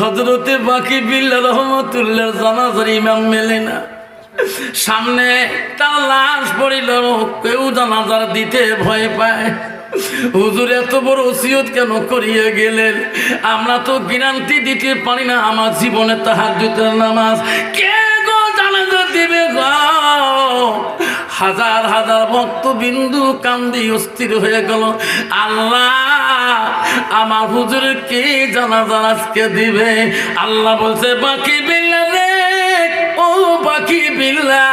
হজরতে বাকি বিল্লা রহমতুল্লাহ জানাজার ইমাম মেলে না। সামনে তার লাশ পড়িল কেউ জানাজার দিতে ভয় পায়। হুজুর, এত বড় ওসিয়ত কেন করিয়ে গেলেন? আমরা তো গিরান্তি দিতে পারি না, আমার জীবনে তাহার নামাজ। কে গো জানাজা দিবে গো? হাজার হাজার ভক্ত বিন্দু কান্দি অস্থির হয়ে গেল। আল্লাহ, আমার হুজুর কে জানা আজকে দিবে? আল্লাহ বলছে, বাকি বিল্লা বিল্লা,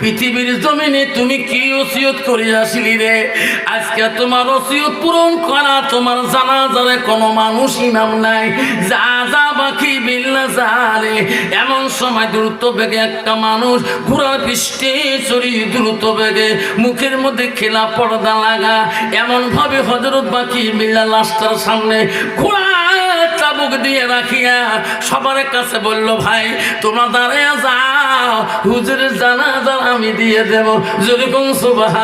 পৃথিবীর জমিনে তুমি কি ওসিয়ত করে আসলি রে? আজকে তোমার ওসিয়ত পূরণ করা, তোমার কোনো মানুষ ইমাম নাই। যা যা বিল্লা, যা রে। এমন সময় দ্রুত বেগে একটা মানুষ পৃষ্ঠে দ্রুত বেগে মুখের মধ্যে খেলা পর্দা লাগা। এমন ভাবে হজরত বাকি বিল্লা লাশটার সামনে ঘোড়া চাবুক দিয়ে রাখিয়া সবার কাছে বলল, ভাই, তোমার দারে যাও। হুজুরের জানাজা আমি দিয়ে দেব। যেরকম সুবাহ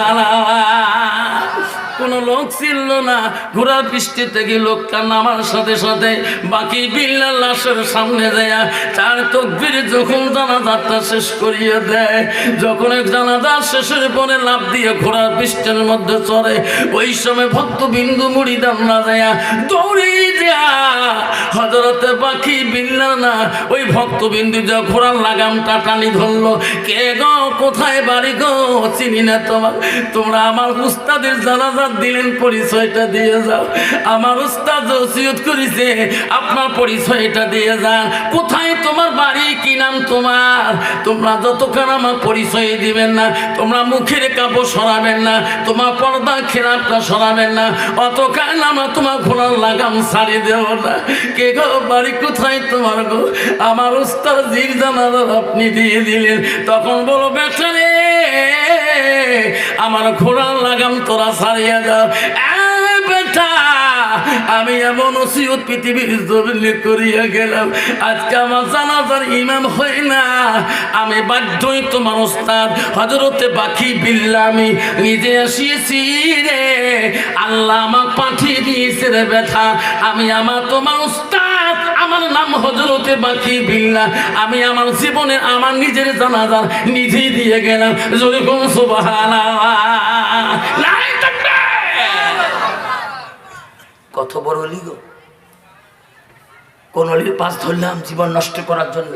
কোন লোক ছিল না। ঘোড়ার পৃষ্ঠে থেকে লোকটা নামার সাথে সাথে বাকি বিল্লার লাশের সামনে দেয়া তার তকবির যখন জানাজারটা শেষ করিয়ে দেয়, যখন এক জানাজা শেষের পরে লাভ দিয়ে ঘোড়ার পৃষ্ঠের মধ্যে চড়ে, ওই সময় ভক্ত বিন্দু মুড়ি দাম না দেয়া দৌড়ে দেয়া হজরতে পাখি বিল্লা না। ওই ভক্ত বিন্দু যা ঘোড়ার লাগামটা টানি ধরলো, কে গো? কোথায় বাড়ি গো? চিনি না তোমার। তোমরা আমার উস্তাদের জানাজা দিলেন, পরিচয়টা দিয়ে যাও। আমার উস্তাদ ওসিয়ত করেছে, আপনার পরিচয়টা দিয়ে যান। কোথায় তোমার বাড়ি? কি নাম তোমার? তোমরা যতক্ষণ আমার পরিচয় দিবেন না, তোমরা মুখের কাপড় সরাবেন না, তোমার পর্দা খেলাপটা সরাবেন না। অতক্ষণ আমরা তোমার ঘোড়ার লাগাম ছাড়ি দেব না। কে গো, বাড়ি কোথায় তোমার গো? আমার উস্তাদ জির আপনি দিয়ে দিলেন। তখন বলো, বেচারে আমার ঘোড়ার লাগাম তোরা সারিয়ে দাও বেটা! আমি এমন ওসিয়ত পৃথিবীর জমিনে করিয়া গেলাম। আজকে আমার জানাজার ইমাম হয় না। আমি বাধ্যই তোমার ওস্তাদ হজরতে বাকি বিল্লা আমি নিজে আসিয়েছি রে। আল্লাহ আমার পাঠিয়ে দিয়েছে রে বেটা আমি আমার তোমার ওস্তাদ আমার নাম হজরতে বাকি বিল্লা। আমি আমার জীবনে আমার নিজের জানাজার নিজেই দিয়ে গেলাম। জোরে কোন সুবহানাল্লাহ লাই তাকবীর কত বড় অলি গো? কোন অলির পাশ ধরলাম জীবন নষ্ট করার জন্য।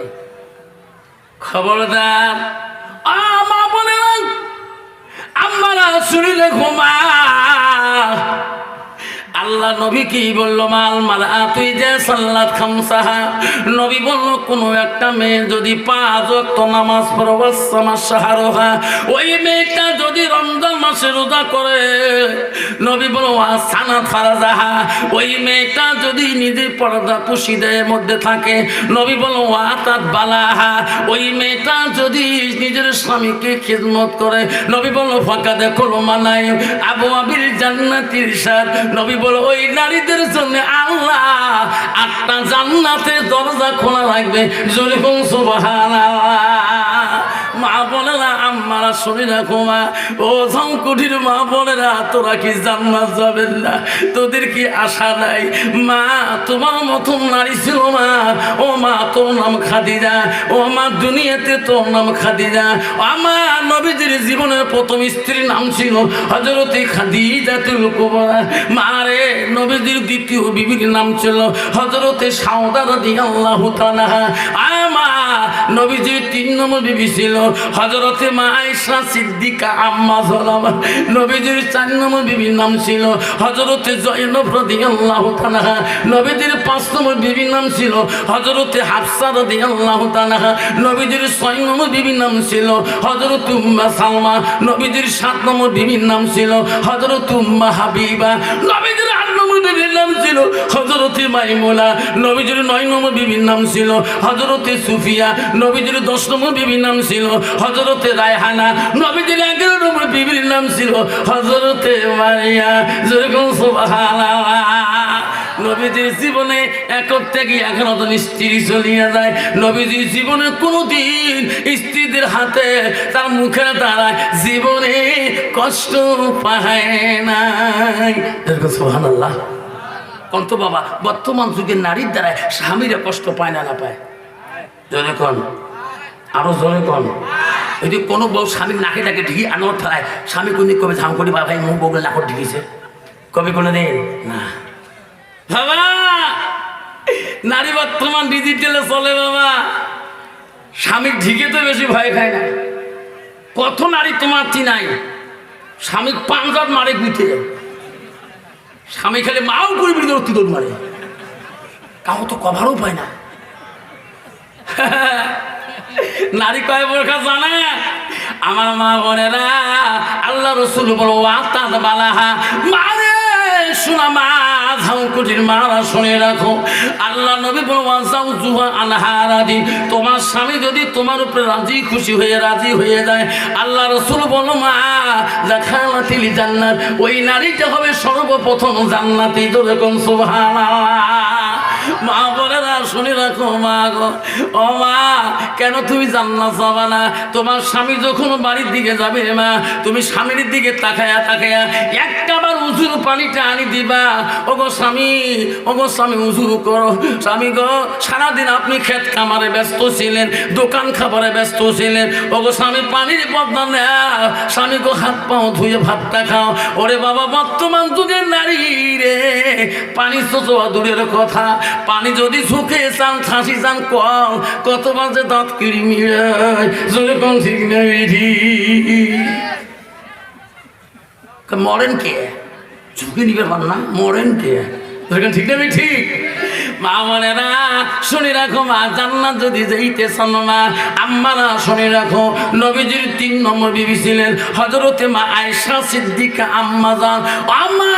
খবরদার আমরা শুনিলে ঘুমা আল্লাহ নবী কি বলল? মাল মালা তুই যে সাল্লাত খামসাহা। নবী বলল, কোনো একটা মেয়ে যদি পাঁচ ওয়াক্ত নামাজ পড়ো সামাজ সাহারোহা ওই মেয়েটা যদি রমজান মাসে রোজা করে, নবী বলল সানা ফারাজাহা। ওই মেয়েটা যদি নিজে পর্দা পুশিদের মধ্যে থাকে, নবী বলল ওয়াতাত বালাহা। ওই মেয়েটা যদি নিজের স্বামীকে খিদমত করে, নবী বলল ফাঁকা দেখো মানায় আবু আবির জান্নাতির সাথ নবী বলো ওই নারীদের জন্য আল্লাহ আটটা জান্নাতে দরজা খোলা লাগবে। যেরকম সুবহানাল্লাহ। মা না আম্মারা শুনি রাখো মা। ও ঝঙ্কুটির মা না তোরা কি জান্নাত যাবেন না? তোদের কি আশা নাই? মা, তোমার মতন নারী ছিল মা। ও মা, তোর নাম খাদিজা। ও মা, দুনিয়াতে তোর নাম খাদিজা। আমার নবীজির জীবনের প্রথম স্ত্রীর নাম ছিল হজরতে খাদিজাতুল কুবরা। মা রে, নবীজির দ্বিতীয় বিবির নাম ছিল হজরতে সাউদা রাদিয়াল্লাহু তাআলা। আমা নবীজির তিন নম্বর বিবি ছিল হজরতে মা আয়েশা সিদ্দিকা আম্মা সালামা নবীজির চার নম্বর বিবির নাম ছিল হজরতে জয়নব রাদিয়াল্লাহু তাআলা। নবীজির পাঁচ নম্বর বিবির নাম ছিল হজরতে হাফসা রাদিয়াল্লাহু তাআলা। নবীজির ছয় নম্বর বিবির নাম ছিল হজরত উম্মা সালমা। নবীজির সাত নম্বর বিবির নাম ছিল হজরত উম্মা হাবিবা। নবীজির হজরতে মাইমুনা, নবীজির নয় নম্বর বিবির নাম ছিল হজরতে সুফিয়া, নবীজির দশ নম্বর বিবির নাম ছিল হজরতে রায়হানা, নবীজির এগারো নম্বর বিবির নাম ছিল হজরতে মারিয়া। যেরকম নবীজির জীবনে একক থেকে এখনও তো স্ত্রী চলিয়া যায়। নবীজির জীবনে কোনোদিন স্ত্রীদের হাতে তার মুখে দাঁড়ায় জীবনে কষ্ট পায় নাই। সুবহানাল্লাহ। কন্ত বাবা, বর্তমান যুগের নারীর দ্বারা স্বামীরা কষ্ট পায় না না পায়? জোরে কন। আরও জোরে কন। যদি কোনো বউ স্বামীর নাকে ডাকে ঢিকি আনোর ঠায় স্বামী কোনদিন কবে ঝাম করি বা ভাই মুখ বউকে নাকর ঢিকিছে? কবে কোনো দিন না। বাবা! নারী বর্তমান ডিজিটালে চলে, বাবা। স্বামীর ঢিকে তো বেশি ভয় খায় না। কত নারী তোমার চিনাই? স্বামী পাঞ্জাব মারে গুইতে স্বামী খেলে মাও করে বেরিয়ে রক্তি দৌড় মারে। কাউ তো কভারও পায় না। নারী কয়, বোরখা জানে, আমার মা বোনেরা, আল্লাহ রসুল বলো আত্মাদ বালাহা, মারে শোনা মা শুনে রাখো। আল্লাহ তোমার স্বামী যদি তোমার উপরে রাজি, খুশি হয়ে রাজি হয়ে যায়, আল্লাহ রসুল জান্নাত ওই নারীটা হবে সর্বপ্রথম জান্নাতি। যেরকম সুবহানাল্লাহ। মা বোনেরা, শুনে রাখো মা গো। ও মা, কেন তুমি জান্নাত যাবা না? তোমার স্বামী যখন বাড়ির দিকে যাবে মা, তুমি স্বামীর দিকে তাকায়া তাকায়া একটাবার উজুর পানিটা আনি দিবা। ও গো স্বামী ও গো স্বামী উজু করো। স্বামী গো, সারাদিন আপনি ক্ষেত খামারে ব্যস্ত ছিলেন, দোকান খাবারে ব্যস্ত ছিলেন। ও গো স্বামী, পানির পদ্মা নেও। স্বামী গো, হাত পাও ধুয়ে ভাতটা খাও। ওরে বাবা, বর্তমান যুগের নারী রে, পানি তো দূরের কথা। পানি যদি ঝুঁকে চান খাসি চান কল কত বাজে দাঁত কিড়ি মিড়ায় মরেন কে? ঝুঁকে নিবে পার না, মরেন কে? ঠিক না ঠিক শুনে রাখো মা, জান্নাত যদি যাইতে চান আম্মারা শুনে রাখো, নবীজির তিন নম্বর বিবি ছিলেন হজরতে মা আয়সা সিদ্দিকা আম্মা আম্মা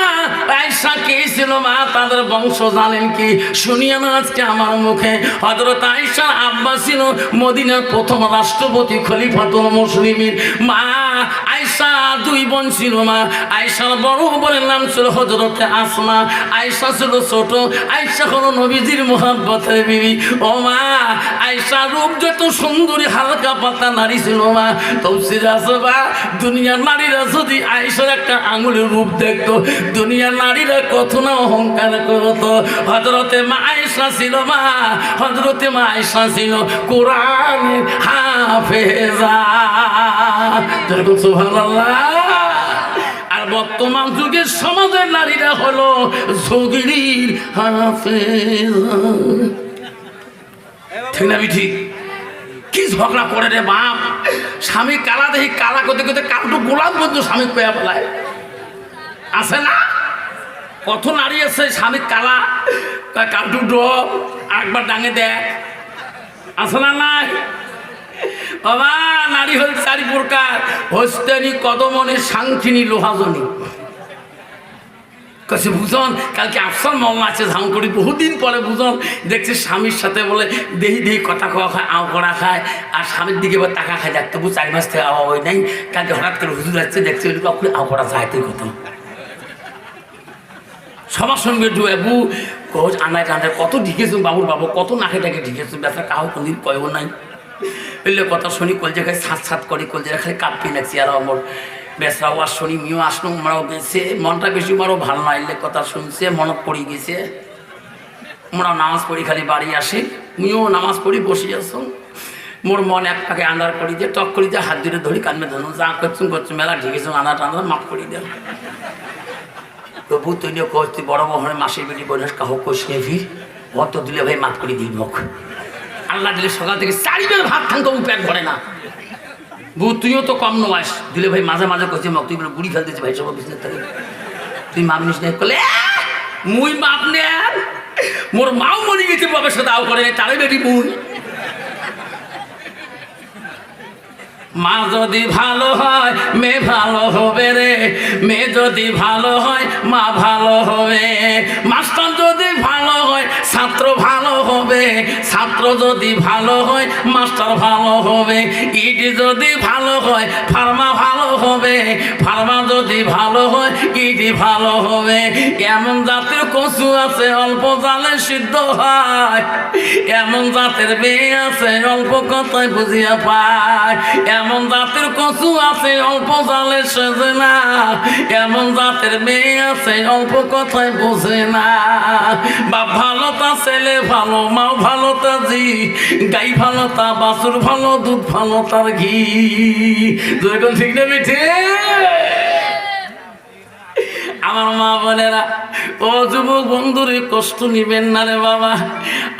আয়সা কে ছিল মা? তাদের বংশ জানেন কি? শুনিয়ে না আজকে আমার মুখে। হজরত আয়সার আব্বা ছিল মদিনার প্রথম রাষ্ট্রপতি খলিফাতুল মুসলিমিন। মা আয়সা দুই বোন ছিল মা। আয়সার বড় বোনের নাম ছিল হজরতে আসমা। আয়সা ছিল ছোট। আয়সা হলো নবীজির মোহাব্বতের বিবি। ও মা আয়সা রূপ যত সুন্দরী, হালকা পাতা নারী ছিল মা। তৌসির আসবা দুনিয়ার নারীরা যদি আয়সার একটা আঙুলের রূপ দেখতো, দুনিয়ার নারীরা কত না অহংকার করতো। হজরতে মা আয়সা ছিল মা হজরতে মা আয়সা ছিল কোরআনের হাফেজা। যেরকম সুবহানাল্লাহ। আর বর্তমান যুগের সমাজের নারীরা হলো ঝগড়ির হাফেজ। ঠিক না ঠিক? কি ঝগড়া করে রে বাপ? স্বামী কালা দেখি কালা করতে করতে কালটু গোলাম পর্যন্ত স্বামী পেয়া ফেলায়। আছে না? কত নারী আছে স্বামী কালা? কালটু ডব একবার ডাঙে দেয় আছে না নাই? বাবা, নারী হল চারি প্রকার। হস্তেনি, কদমনে সাংখিনী লোহাজনী। কাছে বুঝন, কালকে আফসার মামলা আছে ধাম করি বহুদিন পরে বুঝন, দেখছে স্বামীর সাথে বলে দেহি দেহি কথা খাওয়া খায়, আও করা খায়, আর স্বামীর দিকে এবার টাকা খায় দেখতে তবু চার মাস থেকে আওয়া হয় নাই। কালকে হঠাৎ করে হুজুর যাচ্ছে দেখছে ওই আপনি আও করা যায় তুই কথা সবার সঙ্গে ডুয়াবু কোচ আনায় টানায় কত ঢিকেছুন বাবুর বাবু, কত নাকে টাকে ঢিকেছুন ব্যথা কাউ কোনদিন কয়ও নাই। এলে কথা শুনি, কল জায়গায় সাত সাত করি, কল জায়গায় খালি কাঁপি নাকছি আর আমার বেসরাও আর শুনি মিও আসনো মারাও গেছে। মনটা বেশি মারও ভালো না এলে কথা শুনছে, মনত পড়ি গেছে। আমরা নামাজ পড়ি, খালি বাড়ি আসি। মিও নামাজ পড়ি, বসে আসো মোর মন এক পাকে আন্দার করি যে টক করি যে হাত ধরে ধরি কান্মে ধরুন যা করছুন করছুন মেলা ঢেকেছুন আনা টানা, মাফ করি দেন প্রভু তুই কই বড় বহনের মাসির বেটি বলিস কাহ কোষ নেভি অত দিলে ভাই মাফ করে দিই মুখ আল্লাহ দিলে সকাল থেকে চারি বেলা ভাত থাকতো পেট ভরে না। বউ, তুইও তো কম নয়। দিলে ভাই মাঝে মাঝে করছে মক তুই বুড়ি ফেলতেছি ভাই, সব বিজনেস থেকে। তুই মাপ নিস না করলে মুই মাপ নেন মোর মাও মরে গেছে বাবার সাথে আও করে তারে বেটি মুই মা যদি ভালো হয়, মেয়ে ভালো হবে রে, মেয়ে যদি ভালো হয়, মা ভালো হবে। মাস্টার যদি ভালো হয়, ছাত্র ভালো হবে ছাত্র যদি ভালো হয়, মাস্টার ভালো হবে, ইট যদি ভালো হয়, ফার্মা ভালো হবে, ফার্মা যদি ভালো হয়, ইটি ভালো হবে। এমন জাতের কচু আছে, অল্প জালে সিদ্ধ হয়। এমন জাতের মেয়ে আছে, অল্প কথায় বুঝিয়া পায়। এমন জাতের কচু আছে, অল্প জালে সেজে না। এমন জাতের মেয়ে আছে, অল্প কথায় বোঝে না। বা ভালো তা ছেলে ভালো, মাও ভালো তা জি গাই ভালো তা বাছুর ভালো, দুধ ভালো তার ঘি। দুই ঠিক না মিঠে? আমার মা বোনেরা, ও যুবক বন্ধুরে কষ্ট নিবেন না রে বাবা।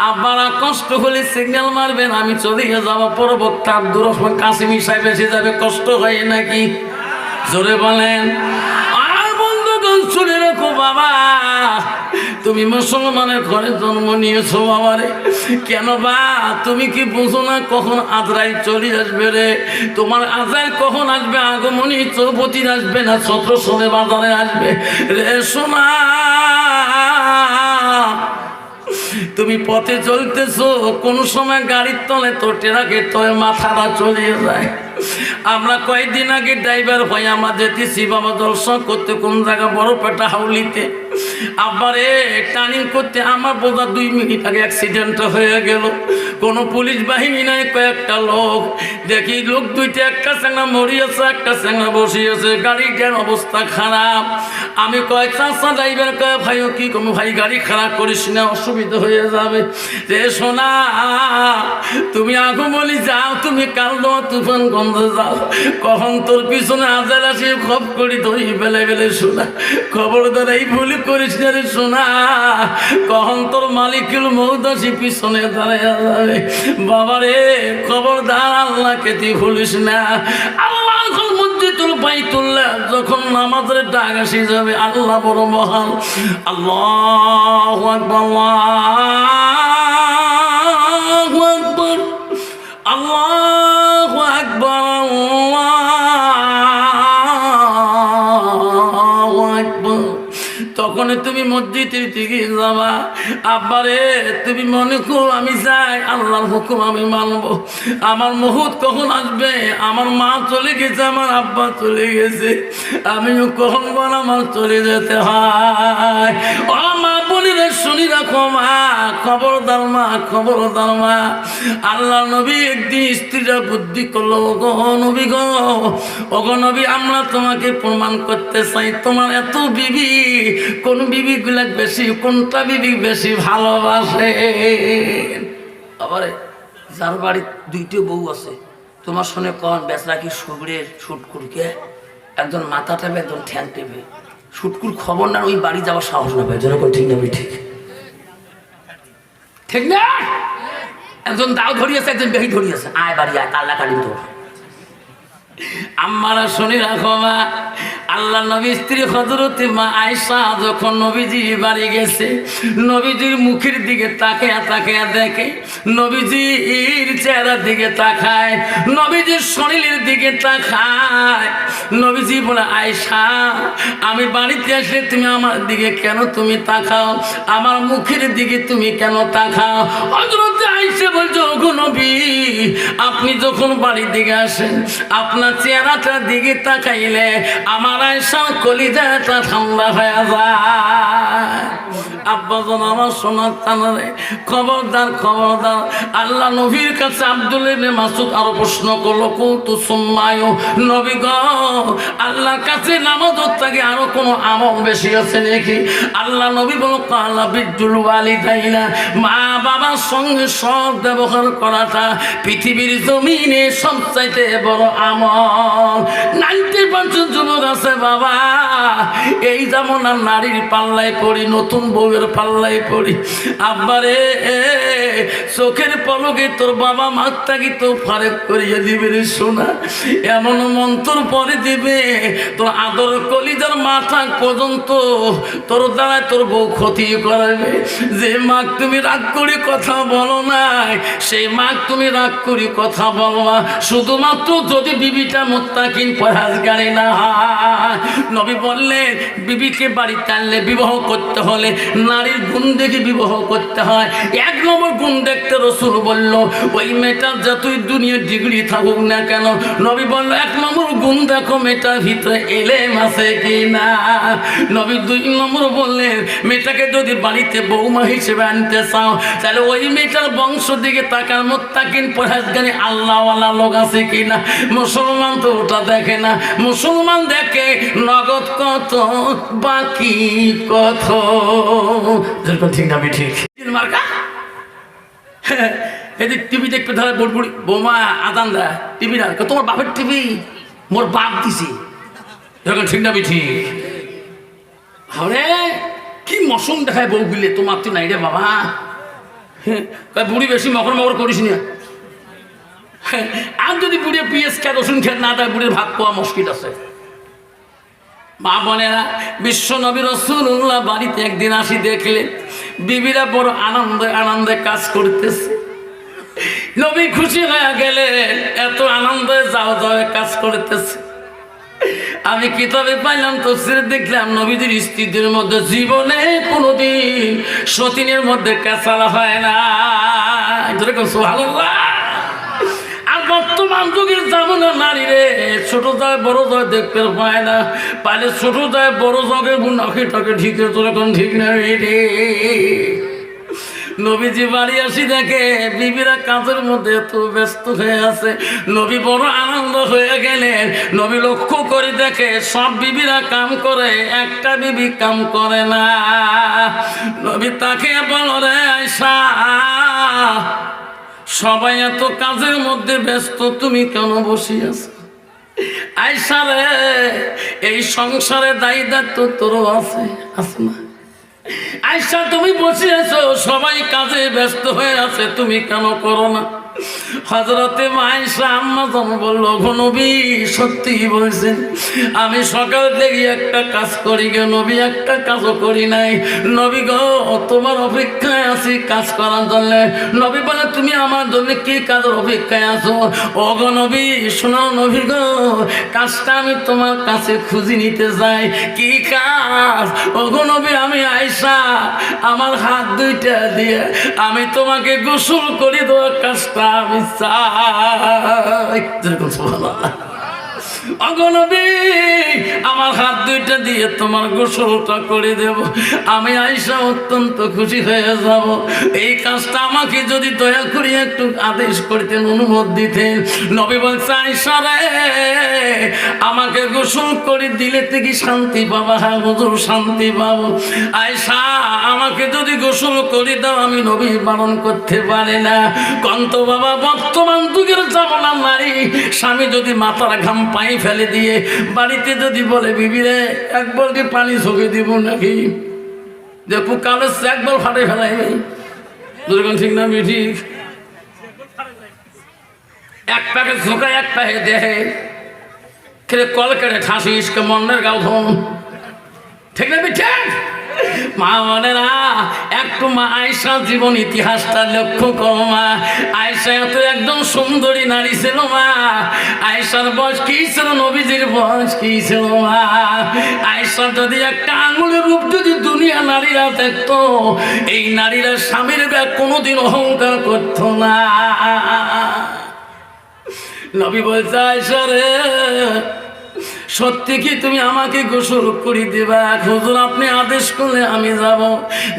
আব্বারা কষ্ট হলে সিগন্যাল মারবেন, আমি চলে যাব পরবর্তী আব্দুর রহমান কাসিমি সাহেব এসে যাবে, কষ্ট হয় নাকি? জোরে বলেন। আর বন্ধুগণ শুনে রাখো বাবা তুমি মুসলমানের ঘরে জন্ম নিয়েছো বাবারে কেন বা? তুমি কি বুঝো না কখন আজরাই চলে আসবে রে? তোমার আজরাই কখন আসবে? আগমনী চৌপতি আসবে না ছত্র সবে বাজারে আসবে? রে সোনা, তুমি পথে চলতেছো, কোন সময় গাড়ির তলে তো ট্রাকের তলে মাথাটা চলে যায়। আমরা কয়েকদিন আগে ড্রাইভার হয়ে আমরা যেতেছি বাবা দর্শন করতে, কোন জায়গা বড় পেটা হাউলিতে। আবারে টার্নিং করতে আমার বোধা দুই মিনিট আগে অ্যাক্সিডেন্ট হয়ে গেল। কোনো পুলিশ বাহিনী নাই, কয়েকটা লোক। দেখি লোক দুইটা, একটা স্যাংরা মরিয়েছে, একটা স্যাংরা বসিয়েছে। গাড়িটার অবস্থা খারাপ। আমি কয়েক চাষা ড্রাইভার কয়ে কি ভাই, গাড়ি খারাপ করিস না, অসুবিধা হয়ে যাবে। রে, সোনা, তুমি আগু বলি যাও, তুমি কাল তুফান গন্ধ যাও। কখন তোর পিছনে আজার আসে, খপ করি ধরি, বেলে বেলে শোনা খবরদার, এই ভুলি করিস রে সোনা। কখন তোর মালিকুল মৌদাসি পিছনে দাঁড়ায় যাবে বাবা রে খবরদার আল্লাহকে তুই ভুলিস না। আল্লাহ মসজিদুল বাইতুল্লাহ যখন নামাজের ডাক আসে যাবে, আল্লাহ বড় মহান। আল্লাহ আকবার। তখন তুমি মসজিদের দিকে যাবা। আব্বারে, তুমি মনে করো আমি যাই, আল্লাহর হুকুম আমি মানবো। আমার মুহূর্ত কখন আসবে? আমার মা চলে গেছে, আমার আব্বা চলে গেছে। আমিও কখন বল আমার চলে যেতে হয়? ও মা বলিলে শুনি রাখো মা খবরদার মা খবরদার মা। আল্লাহ নবী একদিন স্ত্রীরা বুদ্ধি করল গো নবী গো, ওগো নবী, আমরা তোমাকে প্রমাণ করতে চাই। তোমার এত বিবি, কোন বিবি গুলা বেশি, কোনটা বিবি বেশি ভালোবাসে? আবার, যার বাড়ির দুইটি বউ আছে, তোমার শুনে কন, বেচরা কি সুগড়ের সুটকুরকে একজন মাথা টেপে, একজন ঠ্যাং টেপে। সুটকুর খবর না ওই বাড়ি যাওয়ার সাহস না পায়। যেন ঠিক না ঠিক। ঠিক না? একজন দাও ধরিয়েছে, একজন বেহি ধরিয়েছে। আয় বাড়ি আয় কাল্লা কালি তোর আমার শুনি রাখো মা আল্লাহ নবী স্ত্রী হজরতে মা আয়সা যখন নবীজি বাড়ি গেছে, নবীজির মুখের দিকে তাকিয়া তাকিয়া দেখে, নবীজির চেহারার দিকে তাকায়, নবীজির শরীরের দিকে তাকায়। নবীজি বলে আয়সা আমি বাড়িতে আসলে তুমি আমার দিকে কেন তুমি তাকাও? আমার মুখের দিকে তুমি কেন তাকাও? হজরতে আইসে বলছো, ওগো নবী, আপনি যখন বাড়ির দিকে আসেন, আপনার চেহারাটার দিকে তাকাইলে আমার আয়সাও কলিজাটা ঠান্ডা হয়ে যায়। আব্বাজন আমার সোনার টানারে খবরদার খবরদার। আল্লাহ নবীর কাছে আব্দুল মাসুদ আরও প্রশ্ন করল, কুতু সুম্মায়ু নবী গ, আল্লাহর কাছে নামাজ থেকে আরও কোনো আমল বেশি আছে নাকি? আল্লাহ নবী বলো কালা বিদ্যুল ওয়ালিদাইনা, মা বাবার সঙ্গে সব ব্যবহার করাটা পৃথিবীর জমিনে সবচাইতে বড় আমল। নাইনটি পার্সেন্ট যুবক আছে বাবা, এই যেমন আর নারীর পাল্লায় পড়ি, নতুন বউয়ের পাল্লায় পড়ি। আব্বারে চোখের পলকে তোর বাবা মাত্রাকে তো ফারেক করিয়ে দিবে রে সোনা? এমন মন্ত্র পরে দিবে, তোর আদর কলিজার মাথা পর্যন্ত তোর দ্বারা তোর বউ ক্ষতি করাবে। যে মাক তুমি রাগ করে কথা বলো নাই, সেই মাক তুমি রাগ করে কথা বলো না। শুধুমাত্র যদি বিবিটা মোত্তাকিন পরাজগারে না হয়। নবী বললেন, বিবিকে বাড়িতে আনলে বিবাহ করতে হলে নারীর গুণ দেখে বিবাহ করতে হয়। এক নম্বর গুণ দেখতে রসুল বলল, ওই মেয়েটার যতই দুনিয়া ডিগ্রি থাকুক না কেন? নবী বলল, এক নম্বর গুণ দেখো মেয়েটার ভিতরে এলে মাসে কি না নবী দুই নম্বর বললেন, মেয়েটাকে যদি বাড়িতে বৌমা হিসেবে আনতে চাও, তাহলে ওই মেয়েটার বংশ দিকে তাকার মোত্তাকিন পরহেজগারি আল্লাহওয়ালা লোক আছে কিনা? মুসলমান তো ওটা দেখে না। মুসলমান দেখে নগদ কত, বাকি কত? ঠিক না ঠিক। মার্কা? টিভি দেখতে ধরে বুড় বুড়ি, বৌমা, আদান দা, টিভি না তোমার বাপের টিভি? মোর বাপ দিছি। এরকম ঠিক না ঠিক। আরে কি মৌসুম দেখায় বউ বিলে তোমার তুই নাই রে বাবা। বুড়ি বেশি মকর মকর করিস না। আর যদি বুড়ি পিএস খেয়ে রসুন খেয়ে না দেয় বুড়ির ভাত পাওয়া মুশকিল আছে। মা বোনেরা, বিশ্ব নবী রসুল্লাহ বাড়িতে একদিন আসি দেখলে বিবিরা বড় আনন্দে আনন্দে কাজ করতেছে। নবী খুশি হয়ে গেলে এত আনন্দে যাও যাও কাজ করতেছে। আমি কিতাবে পাইলাম তো দেখলাম নবীদের স্ত্রীদের মধ্যে জীবনে কোনোদিন সতীনের মধ্যে কেঁচালা হয় না যেরকম সুবহানাল্লাহ। বর্তমান যুগের জামানা নারী রে। ছোট যায়, বড় যায়, দেখতে পায় না। পাইলে ছোট যায়, বড় জগে গুণাকে টাকে ঠিক তোরকম ঠিক না রে। নবীজি বাড়ি আসি দেখে, বিবিরা কাজের মধ্যে এত ব্যস্ত হয়ে আছে। নবী বড় আনন্দ হয়ে গেলেন। নবী লক্ষ্য করে দেখে, সব বিবিরা কাম করে, একটা বিবি কাম করে না। নবী তাকে বল রে, আয়সা সবাই এত কাজের মধ্যে ব্যস্ত, তুমি কেন বসে আছো? আইসারে এই সংসারে দায়ী দায়িত্ব তোরও আছে আছে না? আইসা তুমি বসে আছো, সবাই কাজে ব্যস্ত হয়ে আছে, তুমি কেন করো না? হজরতে সত্যি বলছেন আমি সকাল থেকে একটা কাজ করি গে নবী, একটা কাজও করি নাই। নবী গো, তোমার অপেক্ষায় আছি কাজ করার জন্য। নবী বলে, তুমি আমার জন্য কি কাজের অপেক্ষায় আছো? ও গো নবী, শোনাও নবী গো, কাজটা আমি তোমার কাছে খুঁজি নিতে যাই কি কাজ? ও গো নবী, আমি আয়সা আমার হাত দুইটা দিয়ে আমি তোমাকে গোসল করে দেওয়ার কাজটা আমি চাই যেরকম সুবহানাল্লাহ। আমার হাত দুইটা দিয়ে তোমার গোসলটা করে দেব। আমি আইসা অত্যন্ত খুশি হয়ে যাব। এই কাজটা আমাকে যদি দয়া একটু আদেশ করতেন দিতেন। নবী বলছে আইসা রে, আমাকে গোসল করে দিলে থেকে শান্তি পাবা হ্যাঁ হুজুর, শান্তি পাবো। আয়সা আমাকে যদি গোসল করে দাও, আমি নবী পালন করতে পারি না। কন্ত বাবা, বর্তমান যুগের জামানা নারী, স্বামী যদি মাথার ঘাম পাই ফেলে দিয়ে বাড়িতে যদি বলে বিবিরে এক বলকে পানি ছকে দিব নাকি? দেখো কালো এক বল ফাটে ফেলাই দুর্গন ঠিক না ঠিক। এক প্যাকে ঝোঁকায় এক প্যাকে দেহে। খেলে কল কেটে ঠাসিস কে মনের গাও ধন। ঠিক না ঠিক? মা না একটু মা আয়সা জীবন ইতিহাসটা লক্ষ্য করো মা। আয়সা এত একদম সুন্দরী নারী ছিল মা। আয়সার বয়স কি ছিল নবীজির বয়স কি ছিল মা? আয়সা যদি একটা আঙুলের রূপ যদি দুনিয়া নারীরা দেখতো, এই নারীরা স্বামীর গায়ে কোনোদিন অহংকার করতো না। নবী বলছে আয়সা রে সত্যি কি তুমি আমাকে গোসল করে দেবা? হুজুর, আপনি আদেশ করলে আমি যাব।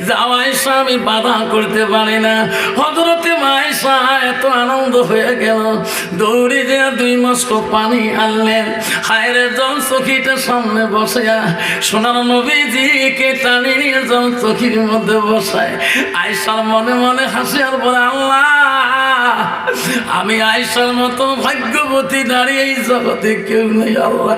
যাওয়াইসা আমি বাধা করতে পারি না। হজরতে মাইসা এত আনন্দ হয়ে গেল। দৌড়ে যে দুই মস্ক পানি আনলেন। হায়রে জল চকিটা সামনে বসে সোনার নবীজিকে টানি নিয়ে জল চকির মধ্যে বসায়। আয়সার মনে মনে হাসি আর বলে, আল্লাহ, আমি আয়সার মতো ভাগ্যবতী দাঁড়িয়ে এই জগতে কেউ নেই, আল্লাহ।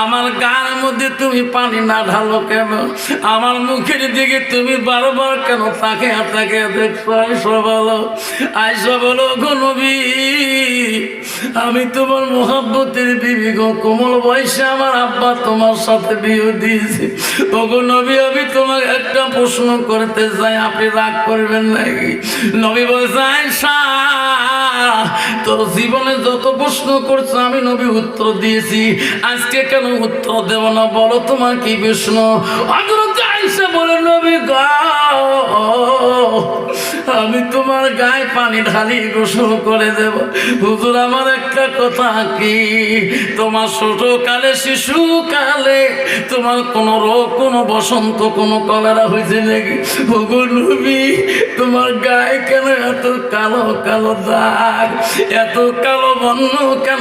আমার গার মধ্যে তুমি পানি না ঢালো কেন? আমার মুখের দিকে তুমি বারবার কেন তাকে তাকে দেখছ? আইসো বলো আইসো বলো নবী, আমি তোমার মোহাব্বতের বিবি গো, কোমল বয়সে আমার আব্বা তোমার সাথে বিয়ে দিয়েছে। ও গো নবী, আমি তোমাকে একটা প্রশ্ন করতে চাই, আপনি রাগ করবেন নাকি? নবী বলছে, আয়সা, তোর জীবনে যত প্রশ্ন করছ আমি নবী উত্তর দিয়েছি। আজকে কেন উত্তর দেব না, বলো তোমার কি হযরত আয়েশা বলে, নবী আমি তোমার গায়ে পানি ঢালি গোসল করে দেব। হুজুর, আমার একটা কথা কি? তোমার ছোট কালে শিশু কালে তোমার কোনো রোগ, কোনো বসন্ত, কোনো কলেরা হয়েছে নাকি? হুগুর নবী, তোমার গায়ে কেন এত কালো কালো দাগ? এত কালো বর্ণ কেন